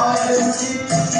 heart.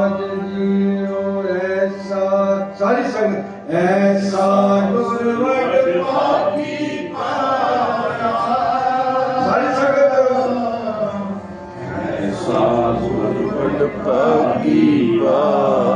सारी संगत ऐसा गुरवट पापी पाया सारी संगत ऐसा गुरवट पापी पाया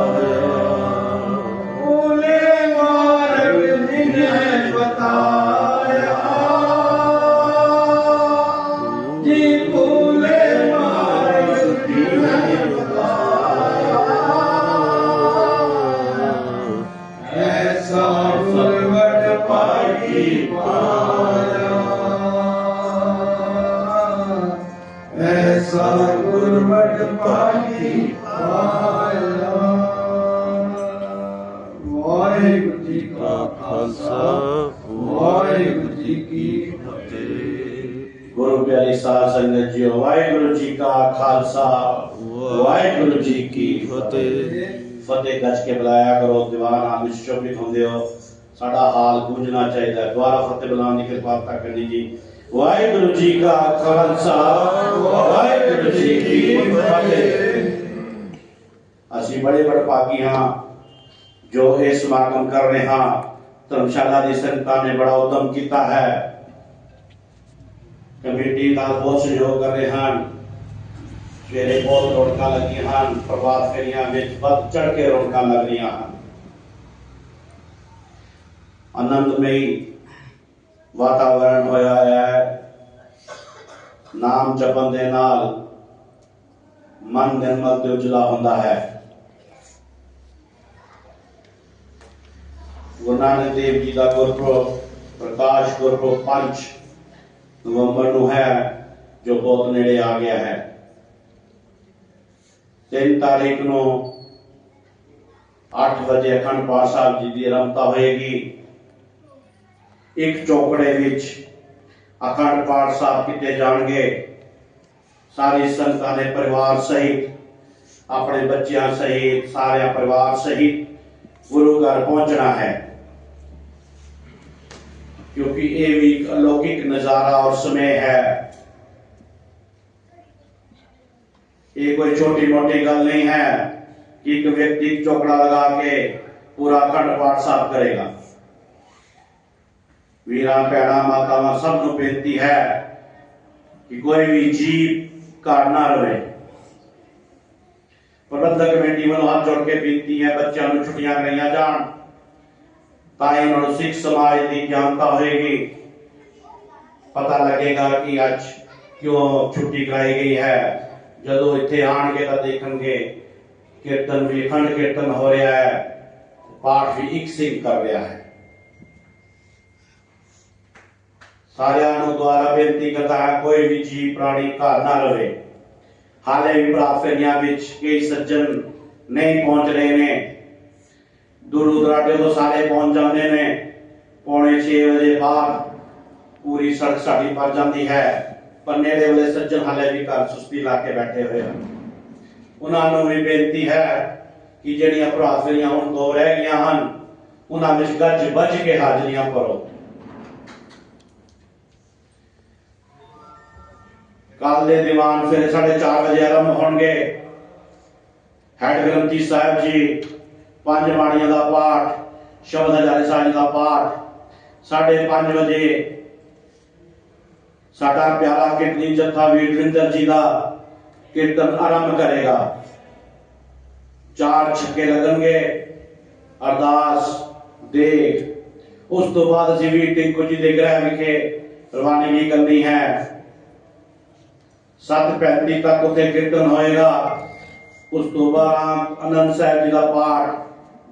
ਜੀ ਵਾਹਿਗੁਰੂ ਜੀ ਕਾ ਖਾਲਸਾ, ਵਾਹਿਗੁਰੂ ਜੀ ਕੀ ਫਤਿਹ। ਫਤਿਹ ਗੱਜ ਕੇ ਬੁਲਾਇਆ ਕਰੋ, ਦੀਵਾਨ ਆਪ ਵਿੱਚ ਹੁੰਦੇ ਹੋ। ਸਾਡਾ ਹਾਲ ਗੂੰਜਣਾ ਚਾਹੀਦਾ ਹੈ। ਫਤਿਹ ਬੁਲਾਉਣ ਦੀ ਕਿਰਪਾਲਤਾ ਕਰਨੀ ਜੀ। ਵਾਹਿਗੁਰੂ ਜੀ ਕਾ ਖਾਲਸਾ, ਵਾਹਿਗੁਰੂ ਜੀ ਕੀ ਫਤਿਹ। ਅਸੀਂ ਬੜੇ ਬੜਭਾਗੀ ਹਾਂ, ਜੋ ਇਹ ਸਮਾਗਮ ਕਰ ਰਹੇ ਹਾਂ। ਧਰਮਸ਼ਾਲਾ ਦੀ ਸੰਗਤਾਂ ਨੇ ਬੜਾ ਉਦਮ ਕੀਤਾ ਹੈ। ਕਮੇਟੀ ਦਾ ਬਹੁਤ ਸਹਿਯੋਗ ਕਰ ਰਹੇ ਹਨ ਸਵੇਰੇ ਬਹੁਤ ਰੌਣਕਾਂ ਲੱਗੀਆਂ ਹਨ ਪ੍ਰਭਾਤ ਫੇਰੀਆਂ ਵਿੱਚ ਵੱਧ ਚੜ ਕੇ ਰੌਣਕਾਂ ਲੱਗ ਰਹੀਆਂ ਹਨ ਆਨੰਦਮਈ ਵਾਤਾਵਰਣ ਹੋਇਆ ਹੈ ਨਾਮ ਜਪਣ ਦੇ ਨਾਲ ਮਨ ਨਿਰਮਲ ਤੇ ਉਜਲਾ ਹੁੰਦਾ ਹੈ ਗੁਰੂ ਨਾਨਕ ਦੇਵ ਜੀ ਦਾ ਗੁਰਪੁਰਬ ਪ੍ਰਕਾਸ਼ ਗੁਰਪੁਰਬ ਪੰਜ ਨਵੰਬਰ ਨੂੰ ਹੈ, ਜੋ ਬਹੁਤ ਨੇੜੇ ਆ ਗਿਆ ਹੈ। 3 ਤਾਰੀਖ ਨੂੰ 8 ਵਜੇ ਅਖੰਡ ਪਾਠ ਸਾਹਿਬ ਜੀ ਦੀ ਆਰੰਭਤਾ ਹੋਏਗੀ। ਇੱਕ ਚੌਕੜੇ ਵਿੱਚ ਅਖੰਡ ਪਾਠ ਸਾਹਿਬ ਕੀਤੇ ਜਾਣਗੇ। ਸਾਰੀ ਸੰਗਤਾਂ ਦੇ ਪਰਿਵਾਰ ਸਹਿਤ, ਆਪਣੇ ਬੱਚਿਆਂ ਸਹਿਤ ਸਾਰੇ ਪਰਿਵਾਰ ਸਹਿਤ ਗੁਰੂ ਘਰ ਪਹੁੰਚਣਾ ਹੈ। क्योंकि ये भी अलौकिक नज़ारा और समय है। ये कोई छोटी मोटी गल नहीं है कि एक व्यक्ति चौकड़ा लगा के पूरा खंड पाठ साफ़ करेगा। वीरा पैड़ा मातावा सब बेनती है कि कोई भी जीव कार ना रहे प्रबंधक कमेटी वालों हाथ जोड़ के बेनती है, बच्चों छुट्टियाँ कराइया जा ਛੁੱਟੀਆਂ ਕਰਾਈਆਂ ਜਾਣ ਤਾਂ ਹੀ ਉਹਨਾਂ ਨੂੰ ਸਿੱਖ ਸਮਾਜ ਦੀ ਗਿਆਨਤਾ ਹੋਏਗੀ ਪਤਾ ਲੱਗੇਗਾ ਕਿ ਅੱਜ ਕਿਉਂ ਛੁੱਟੀ ਕਰਾਈ ਗਈ ਹੈ ਜਦੋਂ ਇੱਥੇ ਆਣਗੇ ਤਾਂ ਦੇਖਣਗੇ ਕੀਰਤਨ ਵੀ ਅਖੰਡ ਕੀਰਤਨ ਹੋ ਰਿਹਾ ਹੈ ਪਾਠ ਵੀ ਇੱਕ ਸਿੰਘ ਕਰ ਰਿਹਾ ਹੈ ਸਾਰਿਆਂ ਨੂੰ ਦੁਆਰਾ ਬੇਨਤੀ ਕਰਦਾ ਹੈ ਕੋਈ ਵੀ ਜੀਵ ਪ੍ਰਾਣੀ ਘਰ ਨਾ ਰਵੇ ਹਾਲੇ ਵੀ ਪ੍ਰਾਫਰੀਆਂ ਵਿੱਚ ਕਈ ਸੱਜਣ ਨਹੀਂ ਪਹੁੰਚ ਰਹੇ ਨੇ ਦੂਰ ਦਰਾਡੇ ਤੋਂ ਸਾਰੇ ਪਹੁੰਚ ਜਾਂਦੇ ਨੇ। ਪੌਣੇ 6 ਵਜੇ ਬਾਅਦ ਪੂਰੀ ਸੜਕ ਸਾਡੀ ਭਰ ਜਾਂਦੀ ਹੈ। ਪਰ ਨੇੜੇ ਵਾਲੇ ਸੱਜਣ ਹਾਲੇ ਵੀ ਘਰ ਸੁਸਤੀ ਲਾ ਕੇ ਬੈਠੇ ਹੋਏ ਹਨ। ਉਹਨਾਂ ਨੂੰ ਵੀ ਬੇਨਤੀ ਹੈ ਕਿ ਜਿਹੜੀਆਂ ਪ੍ਰਾਫਰੀਆਂ ਹੁਣ ਦੋ ਰਹਿ ਗਈਆਂ ਹਨ, ਉਹਨਾਂ ਵਿੱਚ ਗੱਜ ਵੱਜ ਕੇ ਹਾਜ਼ਰੀਆਂ ਭਰੋ। ਕੱਲ ਦੇ ਦੀਵਾਨ ਫਿਰ 4:30 ਵਜੇ ਆਰੰਭ ਹੋਣਗੇ। ਹੈਡ ਗ੍ਰੰਥੀ ਸਾਹਿਬ ਜੀ ਪੰਜ ਬਾਣੀਆਂ ਦਾ ਪਾਠ ਸ਼ਬਦ ਹਜ਼ਾਰੇ ਸਾਹਿਬ ਦਾ ਪਾਠ 5:30 ਵਜੇ ਸਾਡਾ ਪਿਆਰਾ ਕੀਰਤਨੀ ਜਥਾ ਵੀਰ ਦਵਿੰਦਰ ਜੀ ਦਾ ਕੀਰਤਨ ਆਰੰਭ ਕਰੇਗਾ ਚਾਰ ਛੱਕੇ ਲੱਗਣਗੇ ਅਰਦਾਸ ਦੇਖ ਉਸ ਤੋਂ ਬਾਅਦ ਅਸੀਂ ਵੀ ਟਿੰਕੂ ਜੀ ਦੇ ਗ੍ਰਹਿ ਵਿਖੇ ਰਵਾਨਗੀ ਕਰਨੀ ਹੈ 7:35 ਤੱਕ ਉੱਥੇ ਕੀਰਤਨ ਹੋਏਗਾ ਉਸ ਤੋਂ ਬਾਅਦ ਅਨੰਦ ਸਾਹਿਬ ਜੀ ਦਾ ਪਾਠ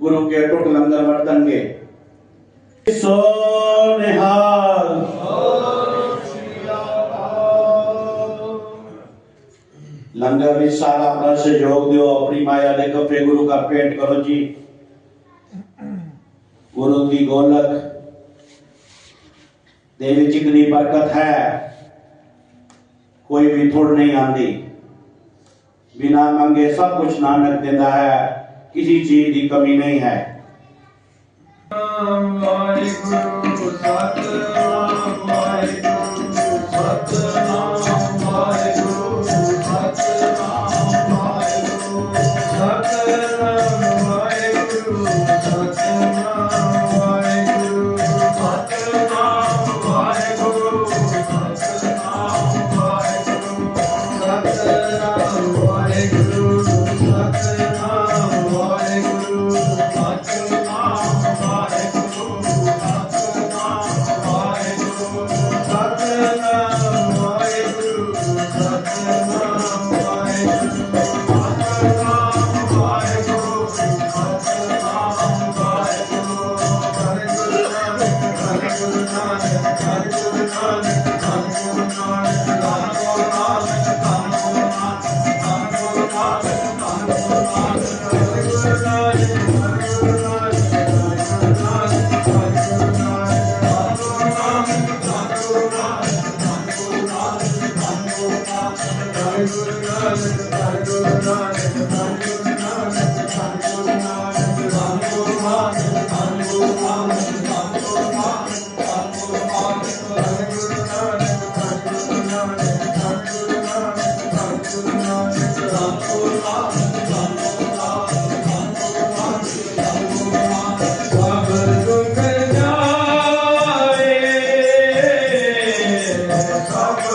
गुरु के। टुट लंगर वर्तंगे सो निहाल। लंगर भी सारा अपना से जोग दो अपनी माया ने कपे गुरु का पेट करो जी। गुरु की गोलक देवी चिकनी बरकत है। कोई भी थोड़ नहीं आती बिना मंगे सब कुछ नानक देता है। किसी चीज़ की कमी नहीं है।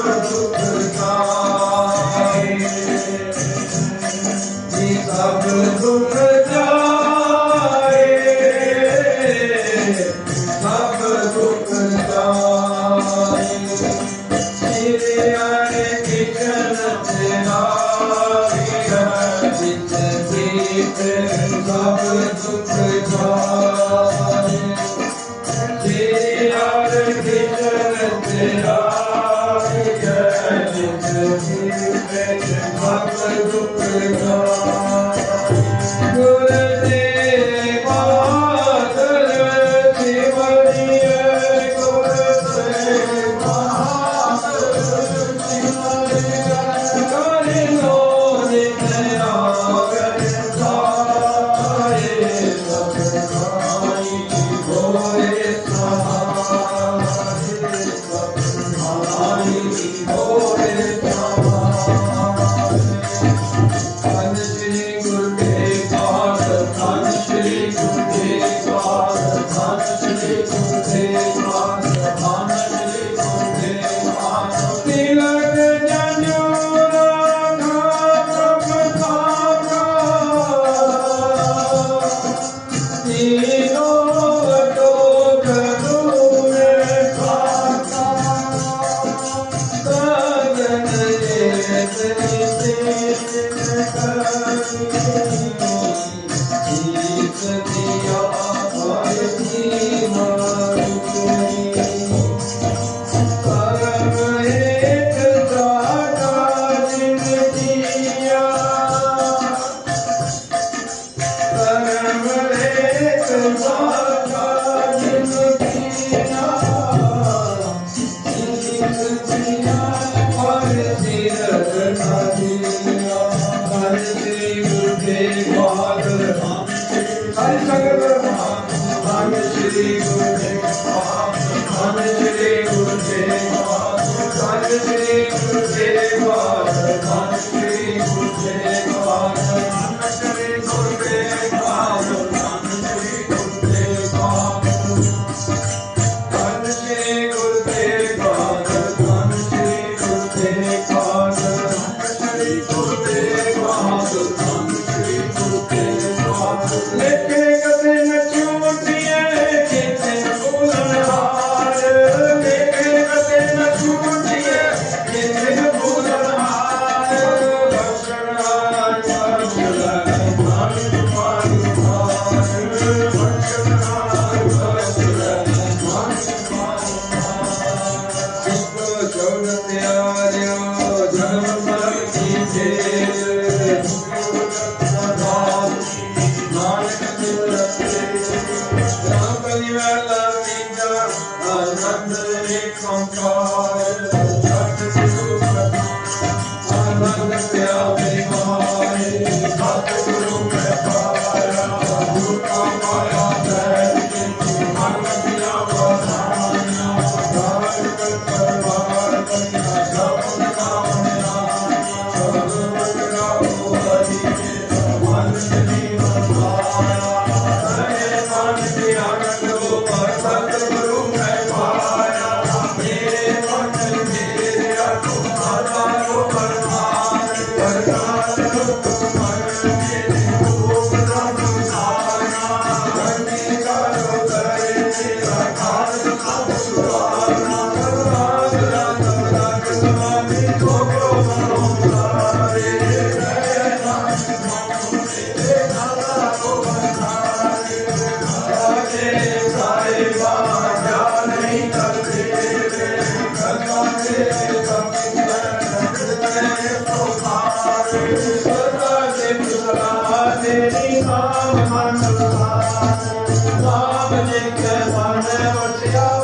I'm gonna go. Hallelujah. Ram ਜਿਕ ਮਨ ਵਸਿਆ।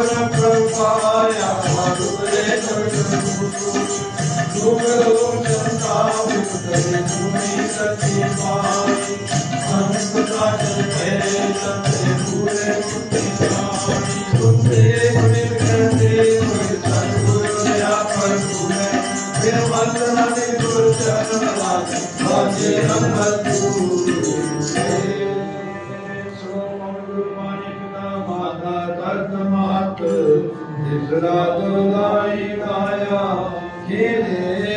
शरण प्रभुपाया मधुरे शरण दुख लोचनता मुक्तरे तुम्हें सती पाई संत का जल है सत्य पूरे सुखी गुजरातलाई काया खेले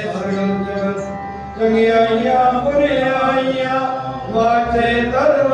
वाचे तरवा